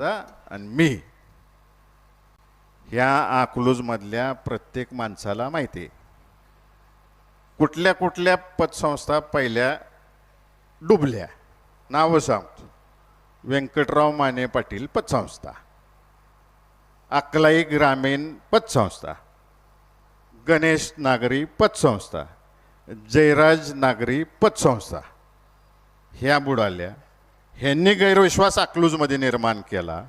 दादा आणि मी. ह्या आकलूजमधल्या प्रत्येक माणसाला माहिती आहे. कुठल्या कुठल्या पतसंस्था पहिल्या डुबल्या? नावं सांगतो. व्यंकटराव माने पाटील पतसंस्था. अकलाई ग्रामीण पतसंस्था. गणेश नागरी पतसंस्था. जयराज नागरी पतसंस्था. ह्या बुडाल्या ह्यांनी गैरविश्वास अकलूजमध्ये निर्माण केला.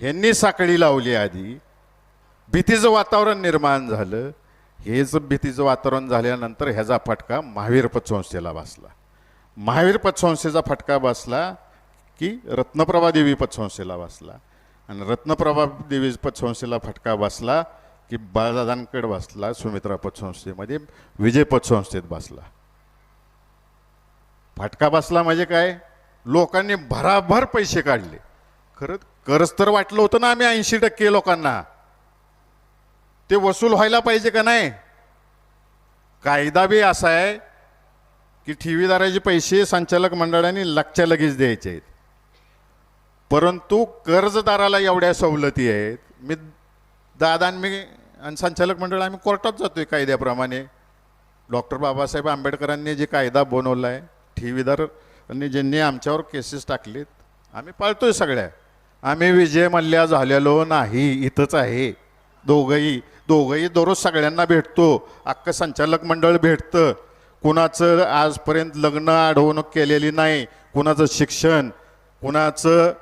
ह्यांनी साखळी लावली आधी. भीतीचं वातावरण निर्माण झालं. हेच भीतीचं वातावरण झाल्यानंतर ह्याचा फटका महावीर पतसंस्थेला बसला. महावीर पतसंस्थेचा फटका बसला की रत्नप्रभा देवी पतसंस्थेला बसला. आणि रत्नप्रभा देवी पतसंस्थेला फटका बसला की बाळदादांकडे बसला सुमित्रा पतसंस्थेमध्ये विजय पतसंस्थेत बसला. फटका बसला म्हणजे काय? लोकांनी भराभर पैसे काढले. खरं कर्ज तर वाटलं होतं ना आम्ही ऐंशी टक्के लोकांना. ते वसूल व्हायला पाहिजे का नाही? कायदा बी असा आहे की ठेवीदाराचे पैसे संचालक मंडळाने लगच्या लगेच द्यायचे आहेत. परंतु कर्जदाराला एवढ्या सवलती आहेत. मी दादा मी आणि संचालक मंडळ आम्ही कोर्टात जातो आहे कायद्याप्रमाणे. डॉक्टर बाबासाहेब आंबेडकरांनी जे कायदा बनवला आहे ठेवीदार आणि ज्यांनी आमच्यावर केसेस टाकलेत आम्ही पाळतोय सगळ्या. आम्ही विजय मल्ल्या झालेलो नाही इथंच आहे. दोघंही दोघंही दररोज सगळ्यांना भेटतो. अख्खं संचालक मंडळ भेटतं. कुणाचं आजपर्यंत लग्न अडवणूक केलेली नाही कुणाचं शिक्षण कुणाचं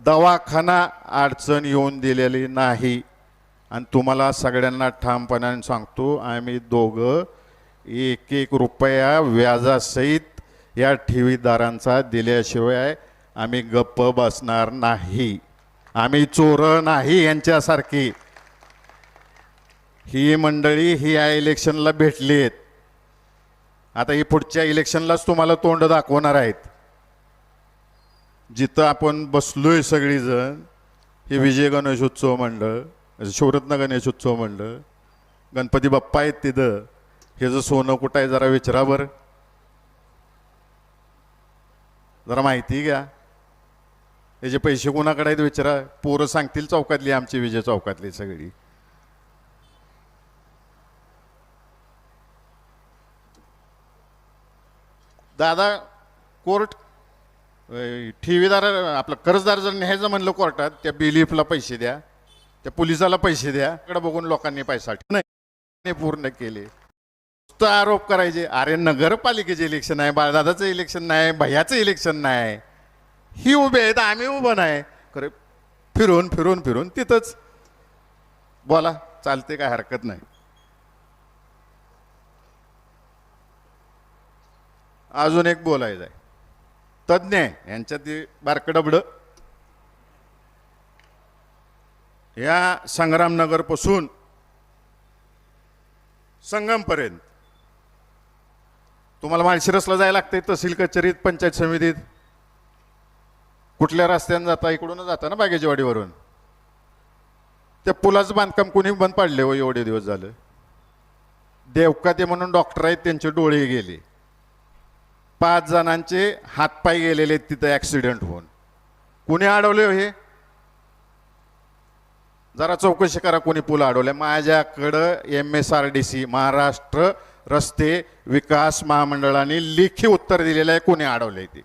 दवाखाना अडचण येऊन दिलेली नाही. आणि तुम्हाला सगळ्यांना ठामपणाने सांगतो आम्ही दोघं एक एक रुपया व्याजासहित या ठेवीदारांचा दिल्याशिवाय आम्ही गप्प बसणार नाही. आम्ही चोर नाही यांच्यासारखी. ही मंडळी ही या इलेक्शनला भेटली आहेत आता ही पुढच्या इलेक्शनलाच तुम्हाला तोंड दाखवणार आहेत. जिथं आपण बसलोय सगळीजण हे विजय गणेशोत्सव मंडळ शिवरत्न गणेशोत्सव मंडळ गणपती बाप्पा आहेत तिथं. हे जर सोनं कुठं आहे जरा विचारा बरं. जरा माहिती घ्या. याचे पैसे कोणाकडे आहेत विचारा. पोरं सांगतील चौकातली आमची विजय चौकातली सगळी. दादा कोर्ट ठेवीदार आपलं कर्जदार जर न्यायचं म्हणलं कोर्टात त्या बिलीफला पैसे द्या. त्या पोलिसाला पैसे द्या. इकडे बघून लोकांनी पैसा नाही पूर्ण केले. आरोप करायचे. अरे नगरपालिकेचे इलेक्शन आहे बाळदादाचं इलेक्शन नाही भैयाचं इलेक्शन नाही. ही उभे आहेत आम्ही उभं नाही. खरे फिरून फिरून फिरून तिथंच. बोला चालते काय हरकत नाही. अजून एक बोलायचं आहे. तज्ज्ञ आहे यांच्यात ते बारकडबड या संग्रामनगरपासून संगमपर्यंत. तुम्हाला माळशिरसला जायला लागते तहसील कचेरीत पंचायत समितीत. कुठल्या रस्त्यानं जाता इकडून जाता ना बागेजवाडीवरून? त्या पुलाचं बांधकाम कोणी बंद पाडले हो एवढे दिवस झालं. देवकाते म्हणून डॉक्टर आहेत त्यांचे डोळे गेले. पाच जणांचे हातपाय गेलेले आहेत तिथं ॲक्सिडेंट होऊन. कुणी अडवले हो हे? जरा चौकशी करा कोणी पूल अडवले माझ्याकडं M S R D C Maharashtra रस्ते विकास महामंडळाने लेखी उत्तर दिलेलं आहे कोणी अडवलंय ते.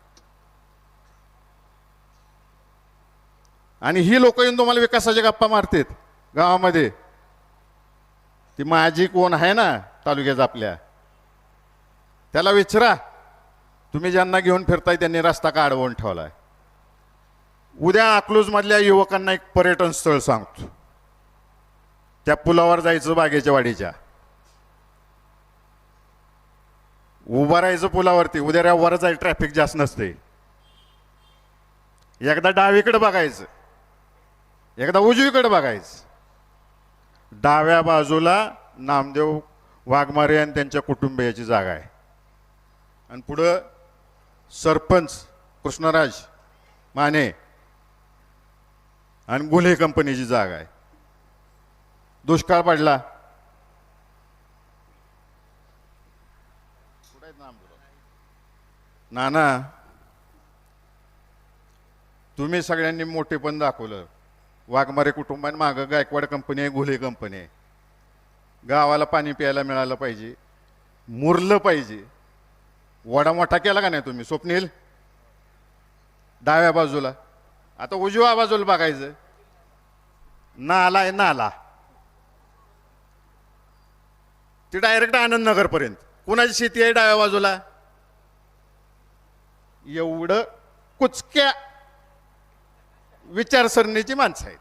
आणि ही लोक येऊन तुम्हाला विकासाच्या गप्पा मारतात गावामध्ये. ती माझी कोण आहे ना तालुक्यात आपल्या? त्याला विचारा. तुम्ही ज्यांना घेऊन फिरताय त्यांनी रस्ता का अडवून ठेवलाय? उद्या अकलूजमधल्या युवकांना एक पर्यटन स्थळ सांगतो. त्या पुलावर जायचं बागेच्या वाडीच्या. उभं राहायचं पुलावरती उद्या वर जाईल ट्रॅफिक जास्त नसते. एकदा डावीकडे बघायचं. एकदा उजवीकडे बघायचं. डाव्या बाजूला नामदेव वाघमारे आणि त्यांच्या कुटुंबियाची जागा आहे. आणि पुढं सरपंच कृष्णराज माने आणि गुन्हे कंपनीची जागा आहे. दुष्काळ पडला. नाना तुम्ही सगळ्यांनी मोठेपण दाखवलं. वाघमारे कुटुंबाने मागं गायकवाड कंपनी आहे घोले कंपनी आहे. गावाला पाणी प्यायला मिळालं पाहिजे मुरलं पाहिजे. वडा मोठा केला का नाही तुम्ही स्वप्नील? डाव्या बाजूला. आता उजव्या बाजूला बघायचं. नाला आहे नाला. ती डायरेक्ट आनंदनगरपर्यंत कुणाची शेती आहे डाव्या बाजूला? एवढं कुचक्या विचारसरणीची माणसं आहेत.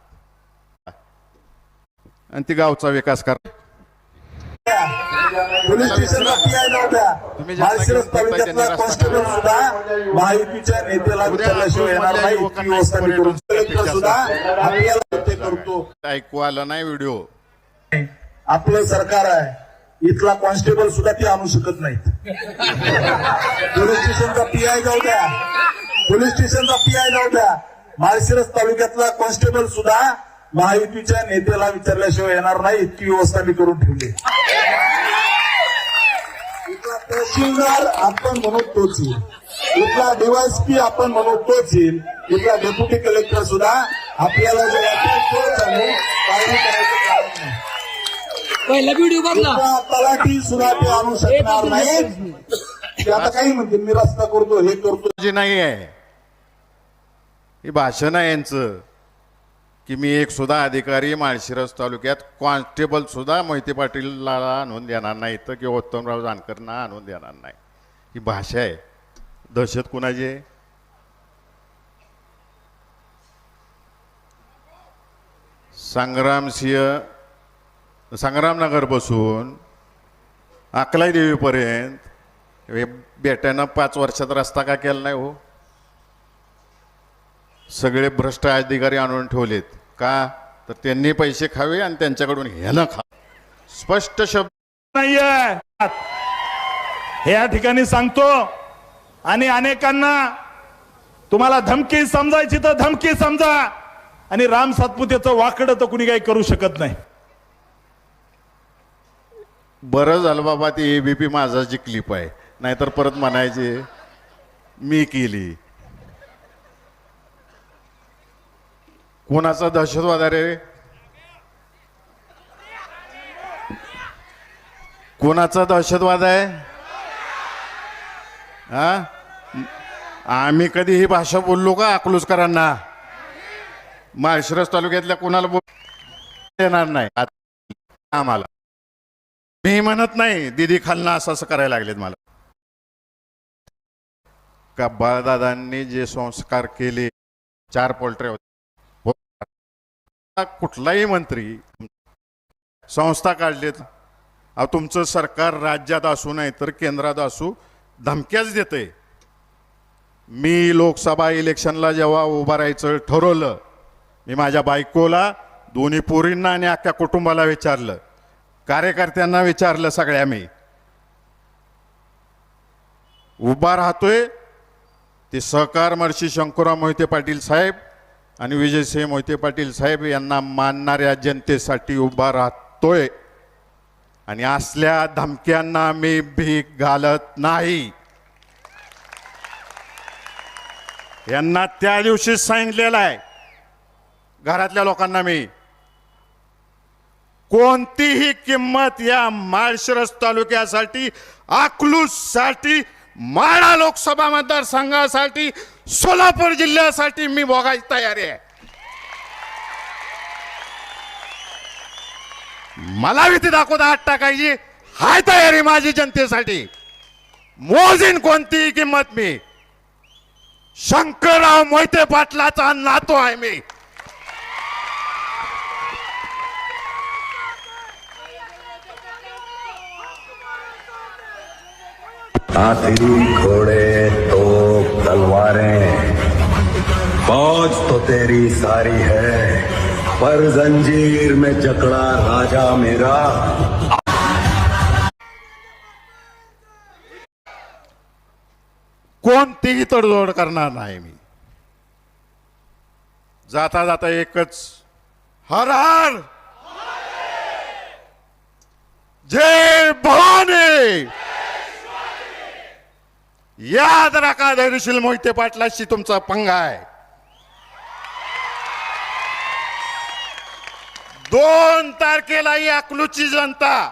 आणि ती गावचा विकास कर. पोलीस स्टेशनला पीआय नव्हत्या तुम्ही ज्यांना माळशिरस घेऊन फिरताय त्यांनी तालुक्यातला रस्ता कॉन्स्टेबल सुद्धा महायुतीच्या नेत्याला उद्या विचारल्याशिवाय येणार नाही. लोकांना इतकी व्यवस्था मी करून पर्यटन कलेक्टर सुद्धा आपल्याला ते करतो. ऐकू आलं नाही व्हिडिओ. आपलं सरकार आहे. इथला कॉन्स्टेबल सुद्धा ते आणू शकत नाहीत. पोलीस स्टेशनचा पी आय जाऊ द्या. पोलीस स्टेशनचा पी आय जाऊ द्या. माळशिरस तालुक्यातला कॉन्स्टेबल सुद्धा महायुतीच्या नेत्याला विचारल्याशिवाय येणार नाही इतकी व्यवस्था मी करून ठेवली. इथला तहसीलदार आपण म्हणून तोच येईल इथला डीवायसपी आपण म्हणून तोच येईल इथला डेप्युटी कलेक्टर सुद्धा आपल्याला जे वाटेल तोच आम्ही करायचं पहिला व्हिडिओ बघला तलाठी सुद्धा ते आणू शकणार नाही. ते आता काही म्हणतील मी रस्ता करतो हे करतो. जी नाही आहे. ही भाषण आहे यांचं. की मी एक सुद्धा अधिकारी माळशिरस तालुक्यात कॉन्स्टेबल सुद्धा मोहिते पाटीलला आणून देणार नाही तर किंवा उत्तमराव जानकरना आणून देणार नाही. ही भाषा आहे. दहशत कुणाची आहे? संग्रामसिंह संग्रामनगरपासून बसून अकलाई देवीपर्यंत हे बेट्यानं पाच वर्षात रस्ता का केला नाही हो? सगळे भ्रष्ट अधिकारी आणून ठेवलेत. का? तर त्यांनी पैसे खावे आणि त्यांच्याकडून ह्यानं खा. स्पष्ट शब्द नाहीये. हे या ठिकाणी सांगतो. आणि अनेकांना तुम्हाला धमकी समजायची तर धमकी समजा. आणि राम सातपुतेचं वाकडं तर कुणी काही करू शकत नाही. बरं झालं बाबा ती ए बी पी माझाची क्लिप आहे. नाहीतर परत म्हणायचे मी केली. कोणाचा दहशतवाद रे? कोणाचा दहशतवाद आहे? हा? आम्ही कधी ही भाषा बोललो का अकलूजकरांना? माळशिरस तालुक्यातल्या कोणाला बोल देणार नाही. आता आम्हाला. मी म्हणत नाही दिदी खालना असं असं करायला लागलेत मला. का बाळदादांनी जे संस्कार केले चार पोल्ट्रे होते. हो. कुठलाही मंत्री संस्था काढलेत. अहो तुमचं सरकार राज्यात असू नाही तर केंद्रात असू धमक्याच देते. मी लोकसभा इलेक्शनला जेव्हा उभं राहायचं ठरवलं मी माझ्या बायकोला दोन्ही पोरींना आणि अख्ख्या कुटुंबाला विचारलं. कार्यकर्त्यांना विचारलं सगळ्या मी. उभा राहतोय ते सहकार महर्षी शंकरराव मोहिते पाटील साहेब आणि विजयसिंह मोहिते पाटील साहेब यांना मानणाऱ्या जनतेसाठी उभा राहतोय. आणि असल्या धमक्यांना मी भीक घालत नाही. यांना त्या दिवशी सांगितलेलं आहे. घरातल्या लोकांना मी. कोणतीही किंमत या माळशिरस तालुक्यासाठी अकलूजसाठी माळा लोकसभा मतदारसंघासाठी सोलापूर जिल्ह्यासाठी मी बघायची तयारी आहे. मला भीती दाखवता हात टाकायची. हाय तयारी माझी जनतेसाठी. मोजीन कोणतीही किंमत मी. शंकरराव मोहिते पाटलाचा नातो आहे मी. हाथी घोड़े तो तलवारें। फौज तो तेरी सारी है पर जंजीर में जकड़ा राजा मेरा। कोणतीही तडजोड करणार नाही मी. जाता जाता एकच हर हर जय भवानी! याद राखा धैर्यशील मोहिते पाटलाशी तुमचा पंगा आहे. दोन तारखेला ही अकलूची जनता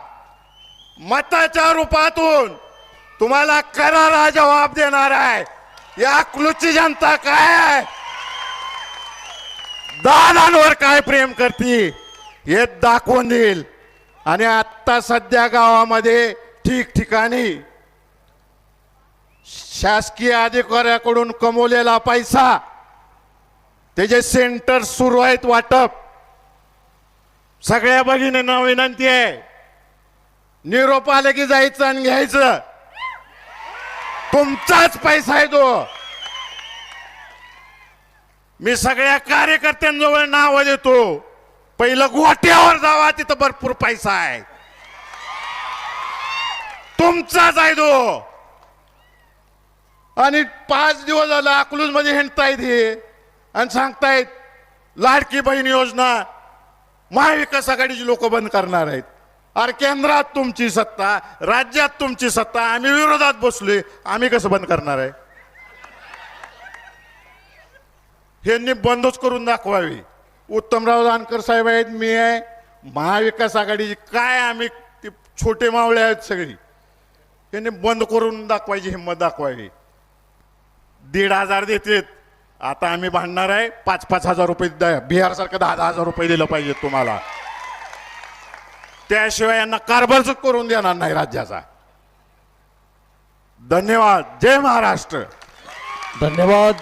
मताच्या रूपातून तुम्हाला करारा जबाब देणार आहे. या अकलूची जनता काय आहे? दादांवर काय प्रेम करते? हे दाखवून देईल. आणि आत्ता सध्या गावामध्ये ठिकठिकाणी शासकीय अधिकाऱ्याकडून कमवलेला पैसा त्याचे सेंटर सुरू आहेत वाटप सगळ्या भगिनींना विनंती आहे. निरोप आले की जायचं आणि घ्यायचं. तुमचाच पैसा आहे तो. मी सगळ्या कार्यकर्त्यांजवळ नाव देतो. पहिलं गोट्यावर जावा तिथं भरपूर पैसा आहे. तुमचाच आहे तो. आणि पाच दिवस झाला अकलूजमध्ये हिंडतायत हे. आणि सांगतायत लाडकी बहीण योजना महाविकास आघाडीची लोक बंद करणार आहेत. अरे केंद्रात तुमची सत्ता राज्यात तुमची सत्ता आम्ही विरोधात बसलोय आम्ही कसं बंद करणार आहे? ह्यांनी बंदच करून दाखवावी. उत्तमराव जानकर साहेब आहेत मी आहे. महाविकास आघाडीची काय आम्ही ते छोटे मावळे आहेत सगळी. त्यांनी बंद करून दाखवायची हिंमत दाखवावी. दीड हजार देतेत. आता आम्ही भांडणार आहे. पाच पाच हजार रुपये द्या. बिहार सारखं दहा दहा हजार रुपये दिलं पाहिजे तुम्हाला. त्याशिवाय यांना कारभारच करून देणार नाही राज्याचा. धन्यवाद. जय महाराष्ट्र. धन्यवाद.